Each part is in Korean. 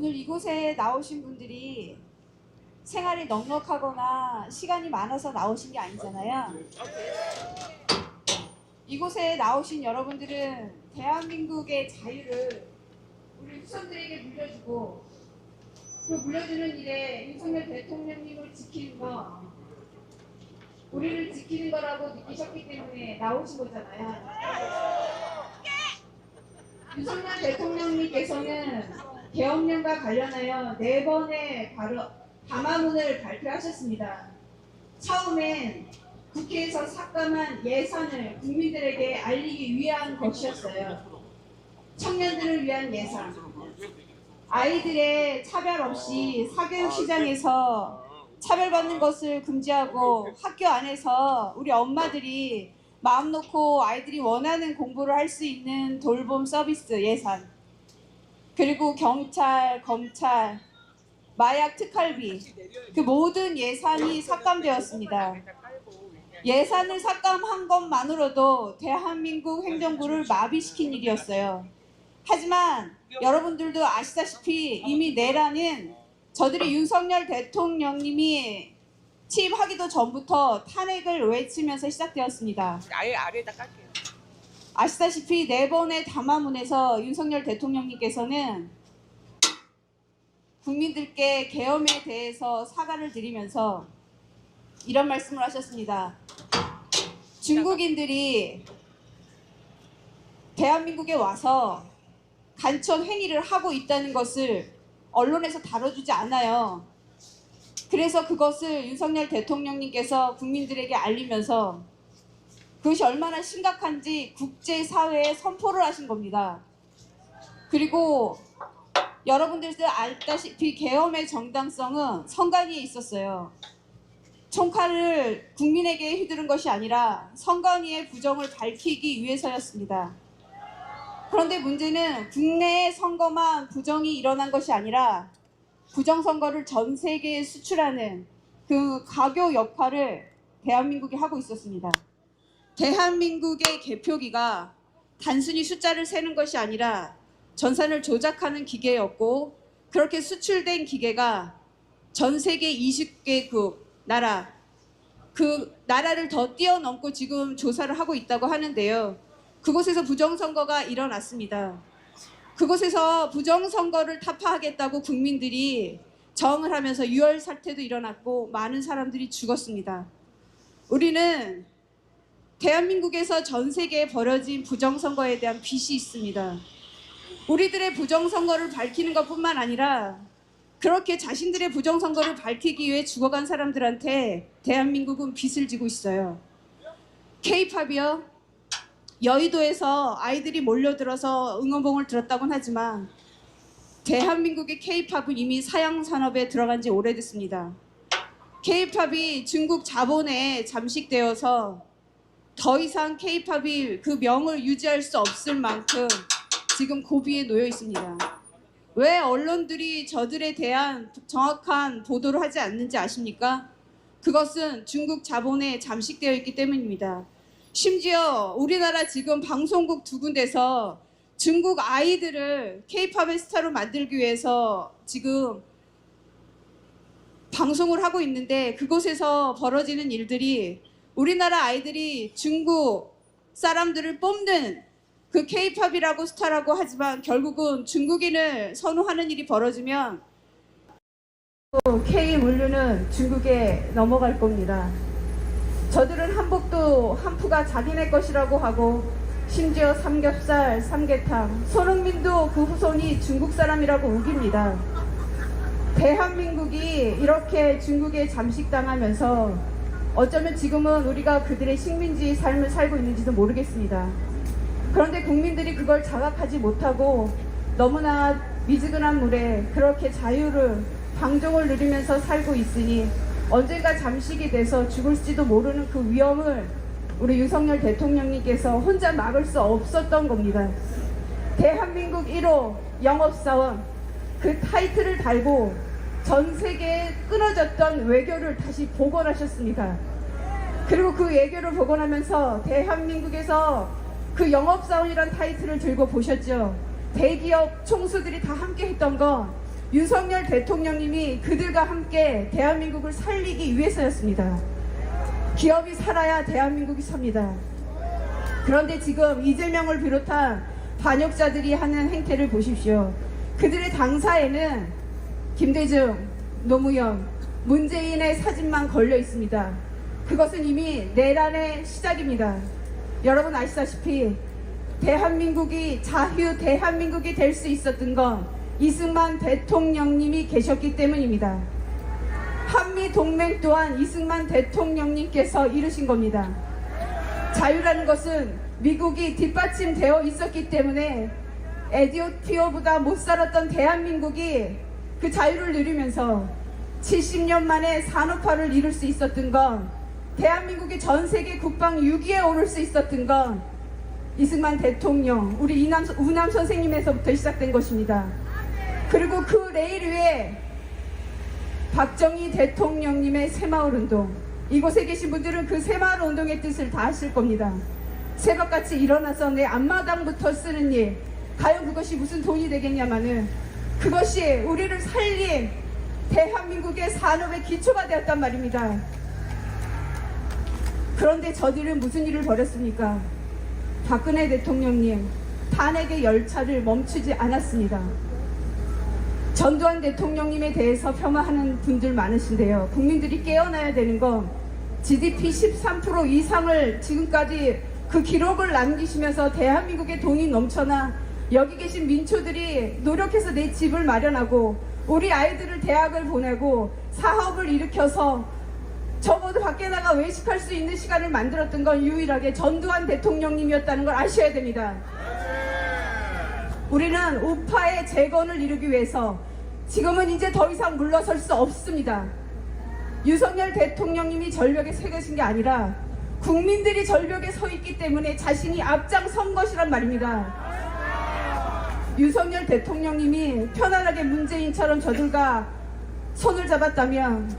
오늘 이곳에 나오신 분들이 생활이 넉넉하거나 시간이 많아서 나오신 게 아니잖아요. 이곳에 나오신 여러분들은 대한민국의 자유를 우리 후손들에게 물려주고 그 물려주는 일에 윤석열 대통령님을 지키는 거 우리를 지키는 거라고 느끼셨기 때문에 나오신 거잖아요. 윤석열 대통령님께서는 계엄령과 관련하여 네 번의 바로 담화문을 발표하셨습니다. 처음엔 국회에서 삭감한 예산을 국민들에게 알리기 위한 것이었어요. 청년들을 위한 예산. 아이들의 차별 없이 사교육 시장에서 차별받는 것을 금지하고 학교 안에서 우리 엄마들이 마음 놓고 아이들이 원하는 공부를 할 수 있는 돌봄 서비스 예산. 그리고 경찰, 검찰, 마약 특활비 그 모든 예산이 삭감되었습니다. 예산을 삭감한 것만으로도 대한민국 행정부를 마비시킨 일이었어요. 하지만 여러분들도 아시다시피 이미 내란은 저들이 윤석열 대통령님이 취임하기도 전부터 탄핵을 외치면서 시작되었습니다. 아예 아래에다 깔게요. 아시다시피 네 번의 담화문에서 윤석열 대통령님께서는 국민들께 계엄에 대해서 사과를 드리면서 이런 말씀을 하셨습니다. 중국인들이 대한민국에 와서 간첩 행위를 하고 있다는 것을 언론에서 다뤄주지 않아요. 그래서 그것을 윤석열 대통령님께서 국민들에게 알리면서 그것이 얼마나 심각한지 국제사회에 선포를 하신 겁니다. 그리고 여러분들도 알다시피 계엄의 정당성은 선관위에 있었어요. 총칼을 국민에게 휘두른 것이 아니라 선관위의 부정을 밝히기 위해서였습니다. 그런데 문제는 국내의 선거만 부정이 일어난 것이 아니라 부정선거를 전 세계에 수출하는 그 가교 역할을 대한민국이 하고 있었습니다. 대한민국의 개표기가 단순히 숫자를 세는 것이 아니라 전산을 조작하는 기계였고 그렇게 수출된 기계가 전 세계 20개국 나라 그 나라를 더 뛰어넘고 지금 조사를 하고 있다고 하는데요. 그곳에서 부정선거가 일어났습니다. 그곳에서 부정선거를 타파하겠다고 국민들이 저항을 하면서 유혈 사태도 일어났고 많은 사람들이 죽었습니다. 우리는 대한민국에서 전 세계에 벌어진 부정선거에 대한 빚이 있습니다. 우리들의 부정선거를 밝히는 것뿐만 아니라 그렇게 자신들의 부정선거를 밝히기 위해 죽어간 사람들한테 대한민국은 빚을 지고 있어요. 케이팝이요. 여의도에서 아이들이 몰려들어서 응원봉을 들었다고는 하지만 대한민국의 케이팝은 이미 사양 산업에 들어간 지 오래됐습니다. 케이팝이 중국 자본에 잠식되어서 더 이상 케이팝이 그 명을 유지할 수 없을 만큼 지금 고비에 놓여 있습니다. 왜 언론들이 저들에 대한 정확한 보도를 하지 않는지 아십니까? 그것은 중국 자본에 잠식되어 있기 때문입니다. 심지어 우리나라 지금 방송국 두 군데서 중국 아이들을 케이팝의 스타로 만들기 위해서 지금 방송을 하고 있는데 그곳에서 벌어지는 일들이 우리나라 아이들이 중국 사람들을 뽑는 그 케이팝이라고 스타라고 하지만 결국은 중국인을 선호하는 일이 벌어지면 또 K 물류는 중국에 넘어갈 겁니다. 저들은 한복도 한푸가 자기네 것이라고 하고 심지어 삼겹살, 삼계탕, 손흥민도 그 후손이 중국 사람이라고 우깁니다. 대한민국이 이렇게 중국에 잠식당하면서 어쩌면 지금은 우리가 그들의 식민지 삶을 살고 있는지도 모르겠습니다. 그런데 국민들이 그걸 자각하지 못하고 너무나 미지근한 물에 그렇게 자유를 방종을 누리면서 살고 있으니 언젠가 잠식이 돼서 죽을지도 모르는 그 위험을 우리 윤석열 대통령님께서 혼자 막을 수 없었던 겁니다. 대한민국 1호 영업사원 그 타이틀을 달고 전 세계에 끊어졌던 외교를 다시 복원하셨습니다. 그리고 그 외교를 복원하면서 대한민국에서 그 영업사원이란 타이틀을 들고 보셨죠. 대기업 총수들이 다 함께 했던 건 윤석열 대통령님이 그들과 함께 대한민국을 살리기 위해서였습니다. 기업이 살아야 대한민국이 삽니다. 그런데 지금 이재명을 비롯한 반역자들이 하는 행태를 보십시오. 그들의 당사에는 김대중, 노무현, 문재인의 사진만 걸려 있습니다. 그것은 이미 내란의 시작입니다. 여러분 아시다시피 대한민국이 자유 대한민국이 될 수 있었던 건 이승만 대통령님이 계셨기 때문입니다. 한미 동맹 또한 이승만 대통령님께서 이루신 겁니다. 자유라는 것은 미국이 뒷받침되어 있었기 때문에 에디오피아보다 못 살았던 대한민국이 그 자유를 누리면서 70년 만에 산업화를 이룰 수 있었던 건 대한민국이 전 세계 국방 6위에 오를 수 있었던 건 이승만 대통령, 우리 이남, 우남 선생님에서부터 시작된 것입니다. 그리고 그 레일 위에 박정희 대통령님의 새마을 운동. 이곳에 계신 분들은 그 새마을 운동의 뜻을 다 아실 겁니다. 새벽같이 일어나서 내 앞마당부터 쓰는 일. 과연 그것이 무슨 돈이 되겠냐마는 그것이 우리를 살린 대한민국의 산업의 기초가 되었단 말입니다. 그런데 저들은 무슨 일을 벌였습니까? 박근혜 대통령님 탄핵의 열차를 멈추지 않았습니다. 전두환 대통령님에 대해서 폄하하는 분들 많으신데요. 국민들이 깨어나야 되는 건 GDP 13% 이상을 지금까지 그 기록을 남기시면서 대한민국에 돈이 넘쳐나 여기 계신 민초들이 노력해서 내 집을 마련하고 우리 아이들을 대학을 보내고 사업을 일으켜서 적어도 밖에 나가 외식할 수 있는 시간을 만들었던 건 유일하게 전두환 대통령님이었다는 걸 아셔야 됩니다. 우리는 우파의 재건을 이루기 위해서 지금은 이제 더 이상 물러설 수 없습니다. 윤석열 대통령님이 절벽에 서 계신 게 아니라 국민들이 절벽에 서 있기 때문에 자신이 앞장선 것이란 말입니다. 윤석열 대통령님이 편안하게 문재인처럼 저들과 손을 잡았다면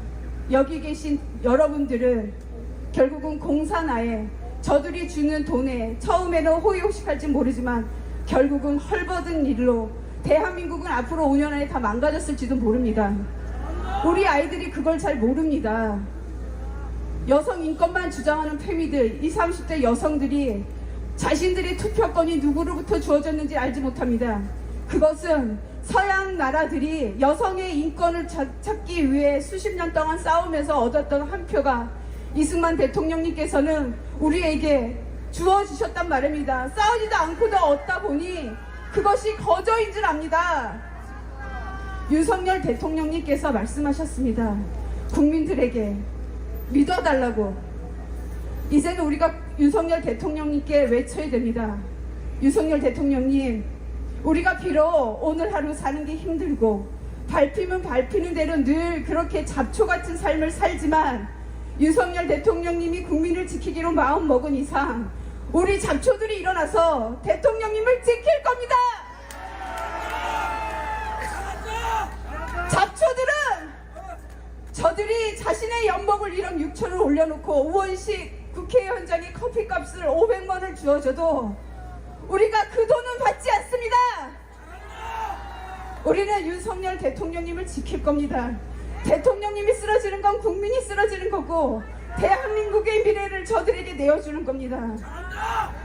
여기 계신 여러분들은 결국은 공산화에 저들이 주는 돈에 처음에는 호의호식할지 모르지만 결국은 헐벗은 일로 대한민국은 앞으로 5년 안에 다 망가졌을지도 모릅니다. 우리 아이들이 그걸 잘 모릅니다. 여성 인권만 주장하는 페미들, 20, 30대 여성들이 자신들의 투표권이 누구로부터 주어졌는지 알지 못합니다. 그것은 서양 나라들이 여성의 인권을 찾- 찾기 위해 수십 년 동안 싸우면서 얻었던 한 표가 이승만 대통령님께서는 우리에게 주어주셨단 말입니다. 싸우지도 않고도 얻다 보니 그것이 거저인 줄 압니다. 윤석열 대통령님께서 말씀하셨습니다. 국민들에게 믿어달라고. 이제는 우리가 윤석열 대통령님께 외쳐야 됩니다. 윤석열 대통령님, 우리가 비록 오늘 하루 사는 게 힘들고 밟히면 밟히는 대로 늘 그렇게 잡초 같은 삶을 살지만 윤석열 대통령님이 국민을 지키기로 마음 먹은 이상 우리 잡초들이 일어나서 대통령님을 지킬 겁니다. 잡초들은 저들이 자신의 연봉을 1억 6천을 올려놓고 우원식 국회의원장이 커피값을 500만 원을 주어줘도 우리가 그 돈은 받지 않습니다. 우리는 윤석열 대통령님을 지킬 겁니다. 대통령님이 쓰러지는 건 국민이 쓰러지는 거고 대한민국의 미래를 저들에게 내어주는 겁니다.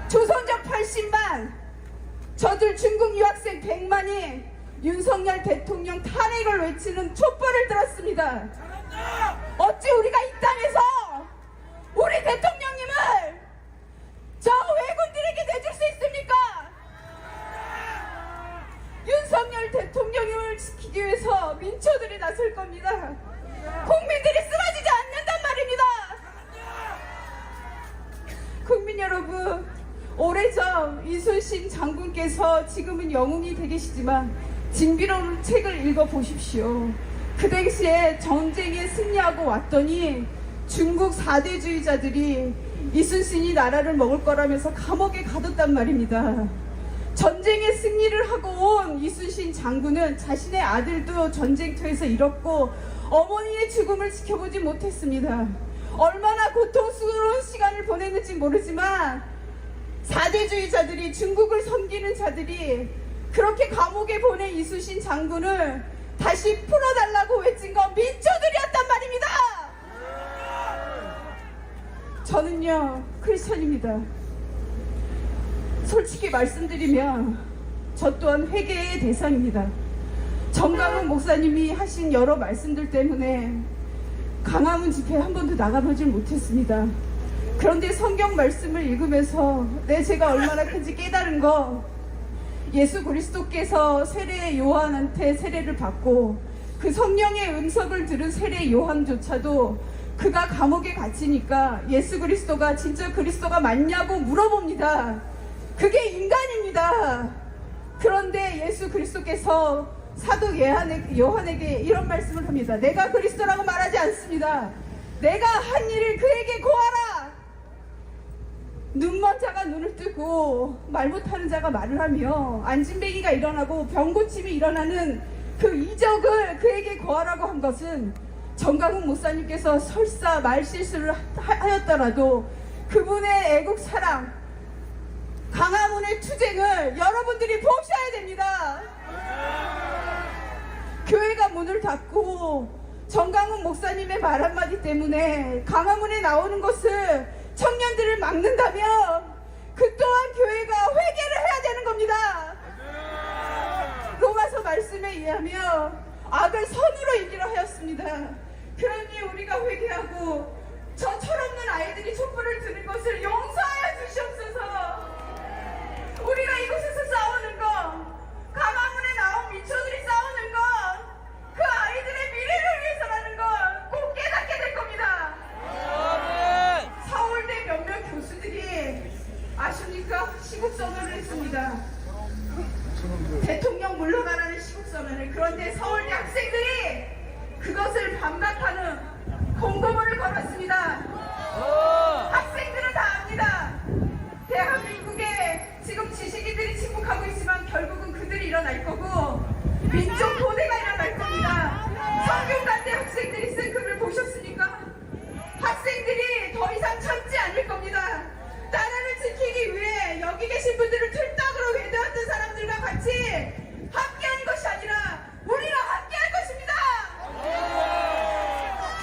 조선족 80만, 저들 중국 유학생 100만이 윤석열 대통령 탄핵을 외치는 촛불을 들었습니다. 어찌 우리가 되계시지만 진비로운 책을 읽어 보십시오. 그 당시에 전쟁에 승리하고 왔더니 중국 사대주의자들이 이순신이 나라를 먹을 거라면서 감옥에 가뒀단 말입니다. 전쟁에 승리를 하고 온 이순신 장군은 자신의 아들도 전쟁터에서 잃었고 어머니의 죽음을 지켜보지 못했습니다. 얼마나 고통스러운 시간을 보냈는지 모르지만 사대주의자들이 중국을 섬기는 자들이 그렇게 감옥에 보낸 이순신 장군을 다시 풀어달라고 외친 건 민초들이었단 말입니다. 저는요 크리스천입니다. 솔직히 말씀드리면 저 또한 회개의 대상입니다. 정강훈 목사님이 하신 여러 말씀들 때문에 강화문 집회 한 번도 나가보질 못했습니다. 그런데 성경 말씀을 읽으면서 내 제가 얼마나 큰지 깨달은 거 예수 그리스도께서 세례 요한한테 세례를 받고 그 성령의 음성을 들은 세례 요한조차도 그가 감옥에 갇히니까 예수 그리스도가 진짜 그리스도가 맞냐고 물어봅니다. 그게 인간입니다. 그런데 예수 그리스도께서 사도 요한에게 이런 말씀을 합니다. 내가 그리스도라고 말하지 않습니다. 내가 한 일을 그에게 고하라. 눈먼 자가 눈을 뜨고 말 못하는 자가 말을 하며 안진뱅이가 일어나고 병고침이 일어나는 그 이적을 그에게 고하라고 한 것은 정강훈 목사님께서 설사 말 실수를 하- 하였더라도 그분의 애국 사랑 강화문의 투쟁을 여러분들이 보셔야 됩니다. 교회가 문을 닫고 정강훈 목사님의 말 한마디 때문에 강화문에 나오는 것을 청년들을 막는다면 그 또한 교회가 회개를 해야 되는 겁니다. 로마서 말씀에 의하면 악을 선으로 이기라 하였습니다. 그러니 우리가 회개하고 저 철없는 아이들이 촛불을 드는 것을 용서하여 주시옵소서. 우리가 이곳에서 싸우는 거, 가마문에 나온 미초들이 싸우는 거, 그 아이들의 미래를 위해서라는 걸 꼭 깨닫게 될 겁니다. 서울대 몇몇 교수들이 아십니까? 시국선언을 했습니다. 대통령 물러나라는 시국선언을. 그런데 서울대 학생들이 그것을 반박하는 공고문을 걸었습니다. 학생들은 다 압니다. 대한민국에 지금 지식인들이 침묵하고 있지만 결국은 그들이 일어날 거고 민족 고대가 일어날 겁니다. 성균관대 학생들이 쓴 글을 보셨습니까? 학생들이 더 이상 참지 않을 겁니다. 나라를 지키기 위해 여기 계신 분들을 틀딱으로 외도했던 사람들과 같이 함께하는 것이 아니라 우리랑 함께할 것입니다.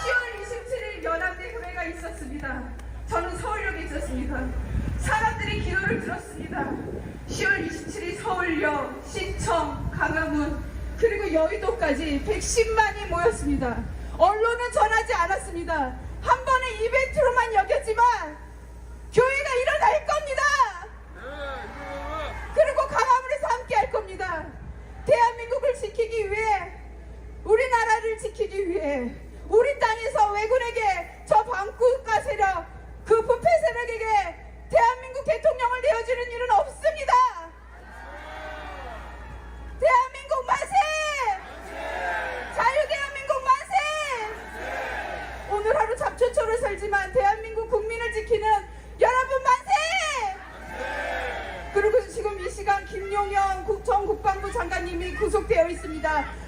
10월 27일 연합대 교회가 있었습니다. 저는 있었습니다. 사람들이 기도를 들었습니다. 10월 27일 서울역, 신청, 강화문, 그리고 여의도까지 110만이 모였습니다. 언론은 전하지 않았습니다. 한 번의 이벤트로만 여겼지만 교회가 일어날 겁니다. 그리고 강화문에서 함께 할 겁니다. 대한민국을 지키기 위해 우리나라를 지키기 위해 우리 땅에서 왜군에게 저 반국가 세력 그 부패 세력에게 대한민국 대통령을 내어주는 일은 없습니다. 대한민국 만세! 자유 대한민국 만세! 오늘 하루 잡초처럼 살지만 대한민국 국민을 지키는 여러분 만세! 그리고 지금 이 시간 김용현 국- 전 국방부 장관님이 구속되어 있습니다.